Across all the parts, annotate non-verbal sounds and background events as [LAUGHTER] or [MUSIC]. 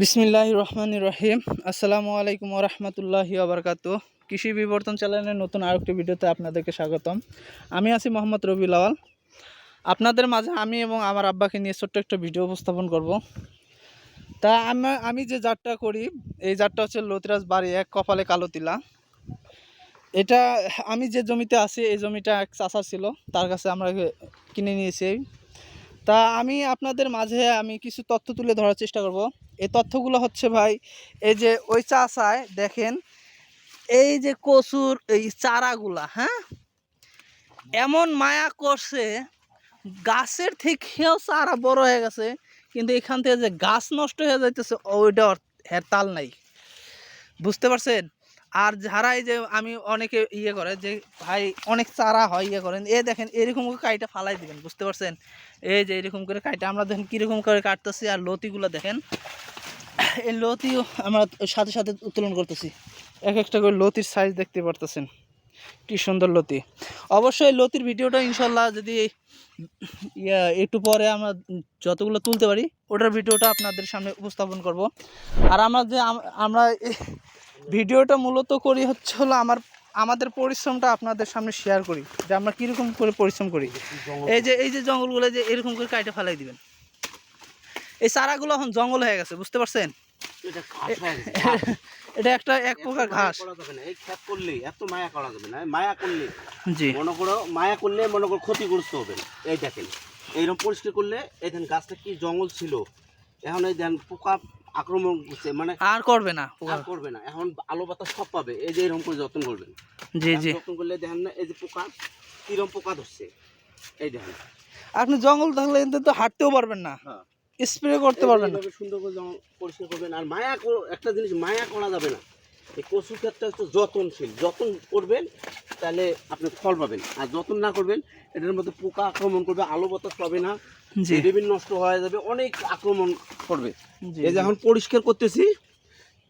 বিসমিল্লাহ রহমান রহিম। আসসালামু আলাইকুম রহমতুল্লাহি আবরকাত কৃষি বিবর্তন চ্যানেলের নতুন আরেকটি ভিডিওতে আপনাদেরকে স্বাগতম। আমি আছি মোহাম্মদ রবি লাওয়াল আপনাদের মাঝে আমি এবং আমার আব্বাকে নিয়ে ছোট্ট একটা ভিডিও উপস্থাপন করব। তা আমি আমি যে জাতটা করি, এই জাতটা হচ্ছে লতিরাজ বাড়ি, এক কপালে কালো তিলা। এটা, আমি যে জমিতে আছি, এই জমিটা এক চাষা ছিল। তার কাছে আমরা কিনে নিয়েছি। তা আমি আপনাদের মাঝে আমি কিছু তথ্য তুলে ধরার চেষ্টা করব। এই তথ্যগুলো হচ্ছে ভাই, এই যে ওই চাষায় দেখেন, এই যে কচুর এই চারাগুলা হ্যাঁ? এমন মায়া করছে, গাছের থেকেও চারা বড় হয়ে গেছে, কিন্তু এখান থেকে যে গাছ নষ্ট হয়ে যাইতেছে ওইটা এর তাল নাই। বুঝতে পারছেন? আর যারা এই যে আমি অনেকে ইয়ে করে যে ভাই অনেক চারা হয় ইয়ে করেন, এ দেখেন এরকম করে কাইটা ফালাই দিবেন, বুঝতে পারছেন? এই যে এরকম করে কাইটা আমরা দেখেন কীরকম করে কাটতেছি আর লতিগুলো দেখেন। এই লতিও আমরা সাথে সাথে উত্তোলন করতেছি। এক একটা করে লতির সাইজ দেখতে পারতেছেন। কি সুন্দর লতি। অবশ্যই লতির ভিডিওটা ইনশাল্লাহ যদি ইয়া একটু পরে আমরা যতগুলো তুলতে পারি, ওটার ভিডিওটা আপনাদের সামনে উপস্থাপন করব। আর আমরা যে আমরা ভিডিওটা মূলত করি হচ্ছে হলো আমার আমাদের পরিশ্রমটা আপনাদের সামনে শেয়ার করি যে আমরা কীরকম করে পরিশ্রম করি। এই যে এই যে জঙ্গলগুলো যে এরকম করে কাইটে ফেলাই দিবেন। এই চারাগুলো এখন জঙ্গল হয়ে গেছে বুঝতে পারছেন? এটা [LAUGHS] একটা এক প্রকার ঘাস। করা যাবে না, এই ক্ষেত করলে এত মায়া করা যাবে না মায়া করলে জি। মনে করো মায়া করলে মনে করো ক্ষতিগ্রস্ত হবে এই দেখেন। এইরকম পরিষ্কার করলে এই দেখেন গাছটা কি জঙ্গল ছিল। এখন এই দেন পোকা আক্রমণ করছে মানে আর করবে না আর করবে না। এখন আলো বাতাস সব পাবে। এই যে এরকম করে যত্ন করবেন। জি জি। যত্ন করলে দেখেন না এই যে পোকা কিরম পোকা ধরছে। এই দেখেন। আপনি জঙ্গল থাকলে তো হাঁটতেও পারবেন না। হ্যাঁ। স্প্রে করতে পারবেন না। সুন্দর করে জঙ্গল পরিষ্কার করবেন। আর মায়া একটা জিনিস মায়া করা যাবে না। এই কচু ক্ষেতটা হচ্ছে যত্নশীল। যত্ন করবেন তাহলে আপনি ফল পাবেন। আর যত্ন না করবেন এটার মধ্যে পোকা আক্রমণ করবে আলো বাতাস পাবে না ভিটামিন নষ্ট হয়ে যাবে অনেক আক্রমণ করবে। এই যে এখন পরিষ্কার করতেছি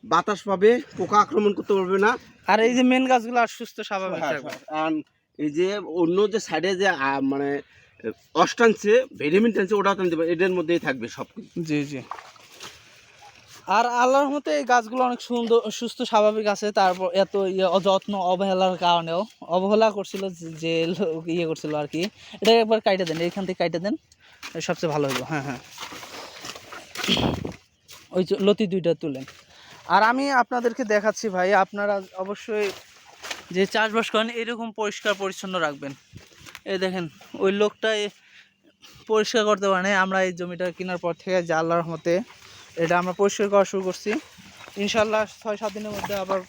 বাতাস পাবে পোকা আক্রমণ করতে পারবে না। আর এই যে মেন গাছগুলো আর সুস্থ স্বাভাবিক হ্যাঁ, থাকবে। আর এই যে অন্য যে সাইডে যে মানে অষ্টাংশে ভিটামিন টানছে ওটা টানতে পারে এদের মধ্যেই থাকবে সব কিছু জি জি। আর আল্লাহর মতে এই গাছগুলো অনেক সুন্দর, সুস্থ, স্বাভাবিক আছে। তারপর এত ইয়ে অযত্ন, অবহেলার কারণেও অবহেলা করছিল যে- ইয়ে করছিল আর কি। এটা একবার কাইটে দেন এইখান থেকে কাইটে দেন, সবচেয়ে ভালো হইব। হ্যাঁ হ্যাঁ। ওই লতি দুইটা তুলেন। আর আমি আপনাদেরকে দেখাচ্ছি ভাই, আপনারা অবশ্যই যে চাষবাস করেন, এরকম পরিষ্কার পরিচ্ছন্ন রাখবেন। এই দেখেন, ওই লোকটা এ- পরিষ্কার করতে পারে আমরা এই জমিটা কেনার পর থেকে যে আল্লাহর রহমতে এটা আমরা পরিষ্কার করা শুরু করছি। ইনশাল্লাহ ছয় সাত দিনের মধ্যে আবার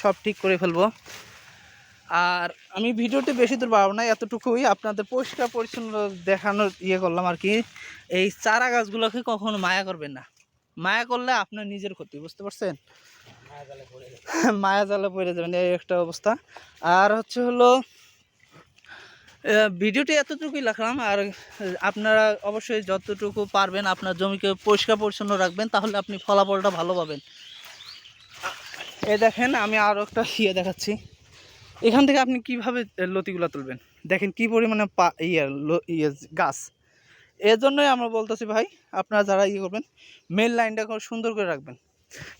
সব ঠিক করে ফেলব। আর আমি ভিডিওতে বেশি দূর পারব না, এতটুকুই আপনাদের পরিষ্কার পরিচ্ছন্ন দেখানোর ইয়ে করলাম আর কি। এই চারা গাছগুলোকে কখনো মায়া করবেন না। মায়া করলে আপনার নিজের ক্ষতি, বুঝতে পারছেন? মায়া জালে পড়ে যাবেন, এই একটা অবস্থা। আর হচ্ছে হলো ভিডিওটি এতটুকুই রাখলাম। আর আপনারা অবশ্যই যতটুকু পারবেন আপনার জমিকে পরিষ্কার পরিচ্ছন্ন রাখবেন, তাহলে আপনি ফলাফলটা ভালো পাবেন। এ দেখেন, আমি আরও একটা ইয়ে দেখাচ্ছি। এখান থেকে আপনি কীভাবে লতিগুলো তুলবেন? দেখেন কি পরিমাণে পা ইয়ে ইয়ে গাছ। এর জন্যই আমরা বলতেছি ভাই, আপনারা যারা ইয়ে করবেন মেন লাইনটা সুন্দর করে রাখবেন।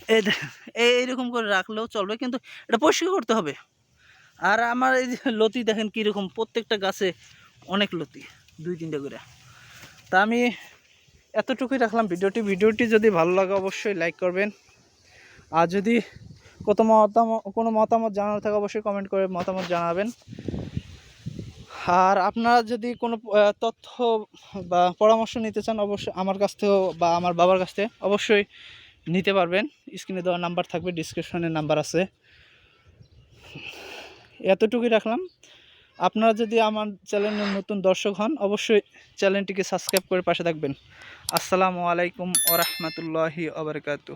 এই দেখেন এই- এইরকম করে রাখলেও চলবে, কিন্তু এটা পরিষ্কার করতে হবে। আর আমার এই যে লতি দেখেন কীরকম, প্রত্যেকটা গাছে অনেক লতি, দুই তিনটে করে। তা আমি এতটুকুই রাখলাম ভিডিওটি। ভিডিওটি যদি ভালো লাগে অবশ্যই লাইক করবেন। আর যদি কত মতামত কোনো মতামত জানার থাকে অবশ্যই কমেন্ট করে মতামত জানাবেন। আর আপনারা যদি কোনো তথ্য বা পরামর্শ নিতে চান অবশ্যই আমার কাছ থেকেও বা আমার বাবার কাছ থেকে অবশ্যই নিতে পারবেন। স্ক্রিনে দেওয়া নাম্বার থাকবে, ডিসক্রিপশনে নাম্বার আছে। এতটুকুই রাখলাম। আপনারা যদি আমার চ্যানেলের নতুন দর্শক হন, অবশ্যই চ্যানেলটিকে সাবস্ক্রাইব করে পাশে থাকবেন। আসসালামু আলাইকুম ওরহমতুল্লাহি আবরকাতু